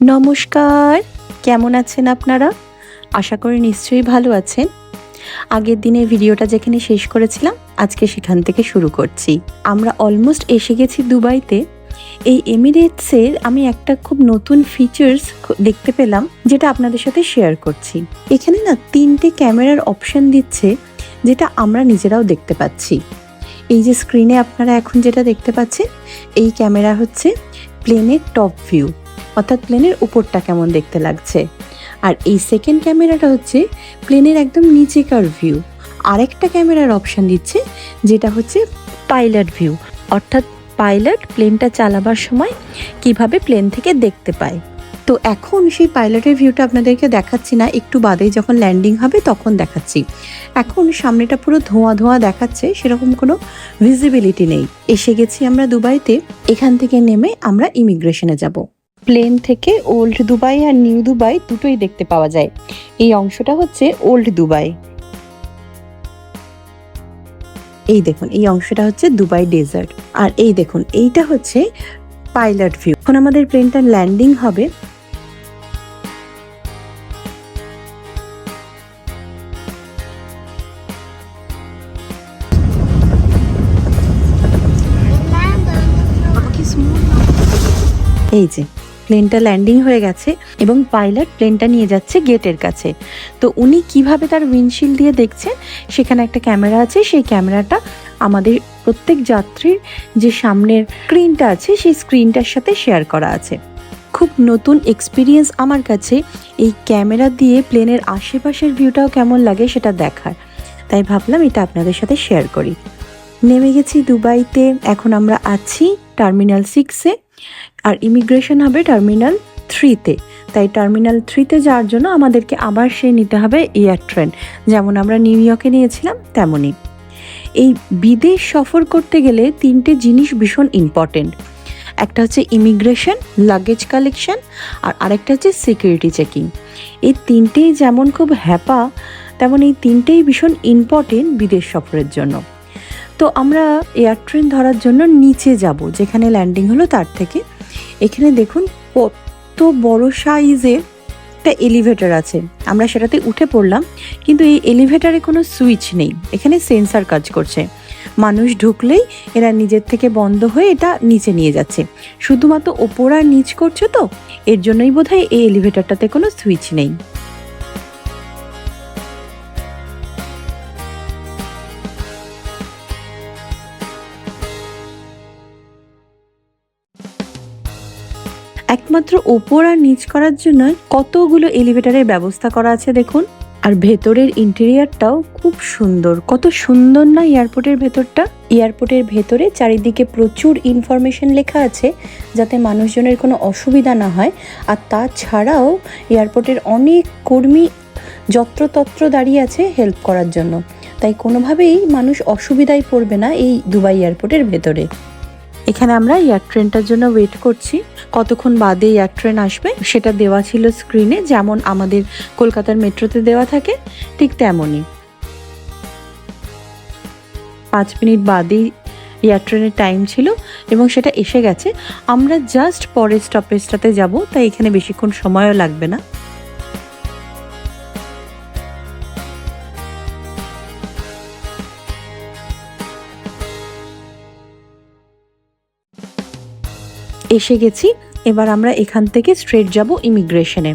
নমস্কার। কেমন আছেন আপনারা? আশা করি নিশ্চয়ই ভালো আছেন। আগের দিনের ভিডিওটা যেখানে শেষ করেছিলাম, আজকে সেখান থেকে শুরু করছি। আমরা অলমোস্ট এসে গেছি দুবাইতে। এই এমিরেটসের আমি একটা খুব নতুন ফিচার্স দেখতে পেলাম, যেটা আপনাদের সাথে শেয়ার করছি। এখানে না তিনটে ক্যামেরার অপশন দিচ্ছে, যেটা আমরা নিজেরাও দেখতে পাচ্ছি। এই যে স্ক্রিনে আপনারা এখন যেটা দেখতে পাচ্ছেন, এই ক্যামেরা হচ্ছে প্লেনের টপ ভিউ অর্থাৎ প্লেনের উপরটা কেমন দেখতে লাগছে। আর এই সেকেন্ড ক্যামেরাটা হচ্ছে প্লেনের একদম নিচেকার ভিউ আরেকটা ক্যামেরার অপশান দিচ্ছে, যেটা হচ্ছে পাইলট ভিউ অর্থাৎ পাইলট প্লেনটা চালাবার সময় কীভাবে প্লেন থেকে দেখতে পায়। তো এখন সেই পাইলটের ভিউটা আপনাদেরকে দেখাচ্ছি না, একটু বাদে যখন ল্যান্ডিং হবে তখন দেখাচ্ছি। এখন সামনেটা পুরো ধোঁয়া ধোঁয়া দেখাচ্ছে, সেরকম কোনো ভিজিবিলিটি নেই। এসে গেছি আমরা দুবাইতে, এখান থেকে নেমে আমরা ইমিগ্রেশনে যাব। প্লেন থেকে ওল্ড দুবাই আর নিউ দুবাই দুটোই দেখতে পাওয়া যায়। এই অংশটা হচ্ছে ওল্ড দুবাই। এই দেখুন, এই অংশটা হচ্ছে দুবাই ডেজার্ট। আর এই দেখুন, এইটা হচ্ছে পাইলট ভিউ। এখন আমাদের প্লেনটা ল্যান্ডিং হবে। এই যে প্লেনটা ল্যান্ডিং হয়ে গেছে এবং পাইলট প্লেনটা নিয়ে যাচ্ছে গেটের কাছে। তো উনি কীভাবে তার উইন্ডশিল্ড দিয়ে দেখছেন? সেখানে একটা ক্যামেরা আছে, সেই ক্যামেরাটা আমাদের প্রত্যেক যাত্রীর যে সামনের স্ক্রিনটা আছে, সেই স্ক্রিনটার সাথে শেয়ার করা আছে। খুব নতুন এক্সপিরিয়েন্স আমার কাছে এই ক্যামেরা দিয়ে প্লেনের আশেপাশের ভিউটাও কেমন লাগে সেটা দেখার। তাই ভাবলাম এটা আপনাদের সাথে শেয়ার করি। নেমে গেছি দুবাইতে, এখন আমরা আছি টার্মিনাল সিক্সে আর ইমিগ্রেশন হবে টার্মিনাল থ্রিতে তাই টার্মিনাল থ্রিতে যাওয়ার জন্য আমাদেরকে আবার সে নিতে হবে এয়ার ট্রেন যেমন আমরা নিউ ইয়র্কে নিয়েছিলাম, তেমনই। এই বিদেশ সফর করতে গেলে তিনটে জিনিস ভীষণ ইম্পর্টেন্ট একটা হচ্ছে ইমিগ্রেশন লাগেজ কালেকশন আর আরেকটা হচ্ছে সিকিউরিটি চেকিং এই তিনটেই যেমন খুব হ্যাপা, তেমন এই তিনটেই ভীষণ ইম্পর্টেন্ট বিদেশ সফরের জন্য। তো আমরা এয়ার ট্রেন ধরার জন্য নিচে যাব, যেখানে ল্যান্ডিং হলো তার থেকে। এখানে দেখুন কত বড় সাইজের একটা এলিভেটর আছে। আমরা সেটাতে উঠে পড়লাম, কিন্তু এই এলিভেটারে কোনো সুইচ নেই। এখানে সেন্সার কাজ করছে। মানুষ ঢুকলেই এরা নিজের থেকে বন্ধ হয়ে এটা নিচে নিয়ে যাচ্ছে। শুধুমাত্র ওপর আর নিচ করছে তো, এর জন্যই বোধহয় এই এলিভেটরটাতে কোনো সুইচ নেই। একমাত্র ওপর আর নিচ করার জন্য কতগুলো এলিভেটরের ব্যবস্থা করা আছে দেখুন। আর ভেতরের ইন্টেরিয়ারটাও খুব সুন্দর। কত সুন্দর না এয়ারপোর্টের ভেতরটা? এয়ারপোর্টের ভেতরে চারিদিকে প্রচুর ইনফরমেশন লেখা আছে যাতে মানুষজনের কোনো অসুবিধা না হয়। আর তাছাড়াও এয়ারপোর্টের অনেক কর্মী যত্রতত্র দাঁড়িয়ে আছে হেল্প করার জন্য। তাই কোনোভাবেই মানুষ অসুবিধায় পড়বে না এই দুবাই এয়ারপোর্টের ভেতরে। এখানে আমরা এয়ার ট্রেনটার জন্য ওয়েট করছি। কতক্ষণ বাদে এয়ার ট্রেন আসবে, সেটা দেওয়া ছিল স্ক্রিনে যেমন আমাদের কলকাতার মেট্রোতে দেওয়া থাকে, ঠিক তেমনই। পাঁচ মিনিট বাদেই এয়ার ট্রেনের টাইম ছিল এবং সেটা এসে গেছে। আমরা জাস্ট পরের স্টপেজটাতে যাব, তাই এখানে বেশিক্ষণ সময়ও লাগবে না। এসে গেছি, এবার আমরা এখান থেকে স্ট্রেট যাব ইমিগ্রেশনে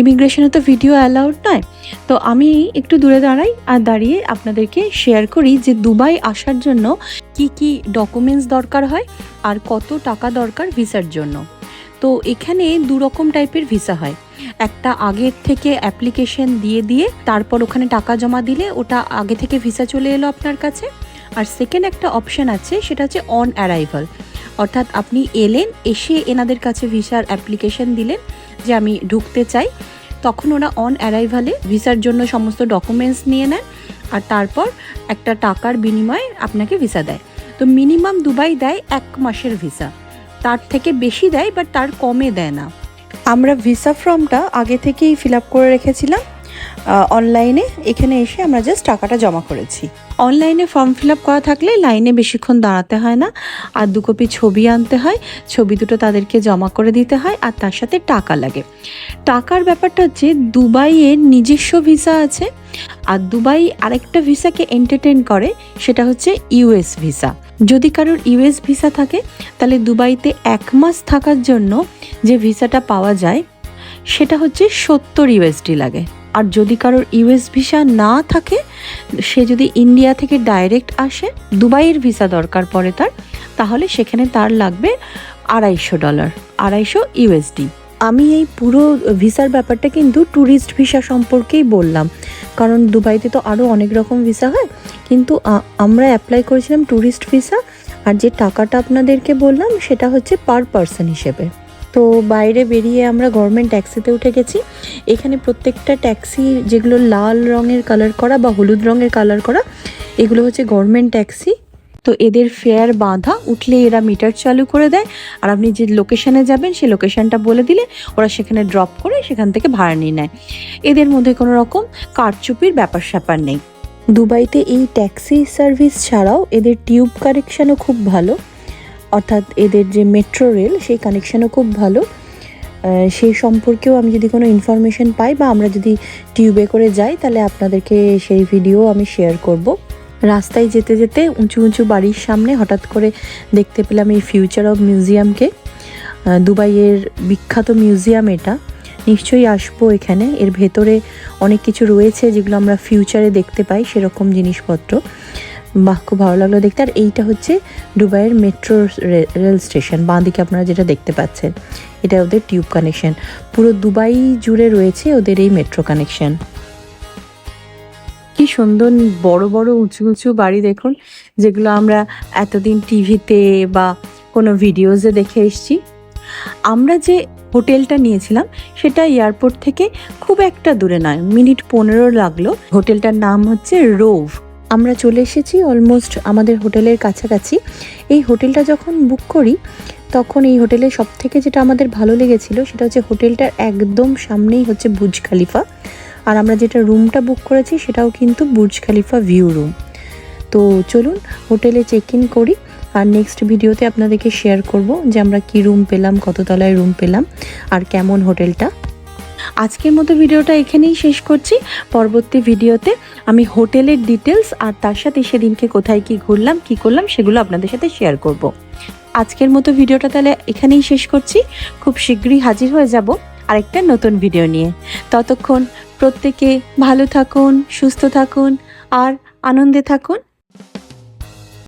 ইমিগ্রেশনে তো ভিডিও অ্যালাউড নয়, তো আমি একটু দূরে দাঁড়াই আর দাঁড়িয়ে আপনাদেরকে শেয়ার করি যে দুবাই আসার জন্য কি কি ডকুমেন্টস দরকার হয় আর কত টাকা দরকার ভিসার জন্য। তো এখানে দু রকম টাইপের ভিসা হয়। একটা আগের থেকে অ্যাপ্লিকেশন দিয়ে দিয়ে তারপর ওখানে টাকা জমা দিলে ওটা আগে থেকে ভিসা চলে এলো আপনার কাছে। আর সেকেন্ড একটা অপশান আছে, সেটা হচ্ছে অন অ্যারাইভাল অর্থাৎ আপনি এলেন, এসে এনাদের কাছে ভিসার অ্যাপ্লিকেশন দিলেন যে আমি ঢুকতে চাই, তখন ওরা অন অ্যারাইভালে ভিসার জন্য সমস্ত ডকুমেন্টস নিয়ে নেন আর তারপর একটা টাকার বিনিময়ে আপনাকে ভিসা দেয়। তো মিনিমাম দুবাই দেয় এক মাসের ভিসা। তার থেকে বেশি দেয় বাট তার কমে দেয় না। আমরা ভিসা ফর্মটা আগে থেকেই ফিল আপ করে রেখেছিলাম। অনলাইনে এখানে এসে আমরা জাস্ট টাকাটা জমা করেছি। অনলাইনে ফর্ম ফিল আপ করা থাকলে লাইনে বেশিক্ষণ দাঁড়াতে হয় না, আর দু কপি ছবি আনতে হয়, ছবি দুটো তাদেরকে জমা করে দিতে হয়, আর তার সাথে টাকা লাগে। টাকার ব্যাপারটা হচ্ছে দুবাইয়ের নিজস্ব ভিসা আছে, আর দুবাই আরেকটা ভিসাকে এন্টারটেন করে, সেটা হচ্ছে ইউএস ভিসা যদি কারোর ইউএস ভিসা থাকে, তাহলে দুবাইতে এক মাস থাকার জন্য যে ভিসাটা পাওয়া যায়, সেটা হচ্ছে সত্তর ইউএসডি লাগে। আর যদি কারোর ইউএস ভিসা না থাকে, সে যদি ইন্ডিয়া থেকে ডাইরেক্ট আসে, দুবাইয়ের ভিসা দরকার পড়ে তার, তাহলে সেখানে তার লাগবে আড়াইশো ডলার, আড়াইশো ইউএসডি। আমি এই পুরো ভিসার ব্যাপারটা কিন্তু ট্যুরিস্ট ভিসা সম্পর্কেই বললাম, কারণ দুবাইতে তো আরও অনেক রকম ভিসা হয়, কিন্তু আমরা অ্যাপ্লাই করেছিলাম ট্যুরিস্ট ভিসা, আর যে টাকাটা আপনাদেরকে বললাম সেটা হচ্ছে পার পার্সন হিসেবে। তো বাইরে বেরিয়ে আমরা গভর্নমেন্ট ট্যাক্সিতে উঠে গেছি। এখানে প্রত্যেকটা ট্যাক্সি যেগুলো লাল রঙের কালার করা বা হলুদ রঙের কালার করা, এগুলো হচ্ছে গভর্নমেন্ট ট্যাক্সি তো এদের ফেয়ার বাঁধা, উঠলে এরা মিটার চালু করে দেয়। আর আপনি যে লোকেশানে যাবেন, সেই লোকেশনটা বলে দিলে ওরা সেখানে ড্রপ করে সেখান থেকে ভাড়া নিয়ে নেয়। এদের মধ্যে কোনো রকম কারচুপির ব্যাপার স্যাপার নেই। দুবাইতে এই ট্যাক্সি সার্ভিস ছাড়াও এদের টিউব কানেকশানও খুব ভালো। অর্থাৎ এদের যে মেট্রো রেল সেই কানেকশানও খুব ভালো। সেই সম্পর্কেও আমি যদি কোনো ইনফরমেশন পাই বা আমরা যদি টিউবে করে যাই, তাহলে আপনাদেরকে সেই ভিডিও আমি শেয়ার করব। রাস্তায় যেতে যেতে উঁচু উঁচু বাড়ির সামনে হঠাৎ করে দেখতে পেলাম এই ফিউচার অফ মিউজিয়ামকে দুবাইয়ের বিখ্যাত মিউজিয়াম এটা। নিশ্চয়ই আসব এখানে। এর ভেতরে অনেক কিছু রয়েছে যেগুলো আমরা ফিউচারে দেখতে পাই, সেরকম জিনিসপত্র। বাহ, খুব ভালো লাগল দেখতে। আর এইটা হচ্ছে দুবাইয়ের মেট্রো রেল স্টেশন, বাঁ দিকে আপনারা যেটা দেখতে পাচ্ছেন, এটা ওদের টিউব কানেকশন। পুরো দুবাই জুড়ে রয়েছে ওদের এই মেট্রো কানেকশন। কি সুন্দর বড় বড়, উঁচু উঁচু বাড়ি দেখুন, যেগুলো আমরা এতদিন টিভিতে বা কোনো ভিডিওজে দেখে এসেছি। আমরা যে হোটেলটা নিয়েছিলাম, সেটা এয়ারপোর্ট থেকে খুব একটা দূরে নয়, মিনিট পনেরো লাগল। হোটেলটার নাম হচ্ছে রোভ। আমরা চলে এসেছি অলমোস্ট আমাদের হোটেলের কাছাকাছি। এই হোটেলটা যখন বুক করি, তখন এই হোটেলে সব থেকে যেটা আমাদের ভালো লেগেছিল সেটা হচ্ছে হোটেলটার একদম সামনেই হচ্ছে বুর্জ খালিফা। আর আমরা যেটা রুমটা বুক করেছি সেটাও কিন্তু বুর্জ খালিফা ভিউ রুম তো চলুন হোটেলে চেক ইন করি আর নেক্সট ভিডিওতে আপনাদেরকে শেয়ার করব যে আমরা কি রুম পেলাম কত তলায় রুম পেলাম আর কেমন হোটেলটা। আজকের মতো ভিডিওটা এখানেই শেষ করছি। পরবর্তী ভিডিওতে আমি হোটেলের ডিটেলস আর তার সাথে সেদিনকে কোথায় কি ঘুরলাম, কি করলাম সেগুলো আপনাদের সাথে শেয়ার করব। আজকের মতো ভিডিওটা তাহলে এখানেই শেষ করছি। খুব শীঘ্রই হাজির হয়ে যাব আরেকটা নতুন ভিডিও নিয়ে। ততক্ষণ প্রত্যেকে ভালো থাকুন, সুস্থ থাকুন, আর আনন্দে থাকুন।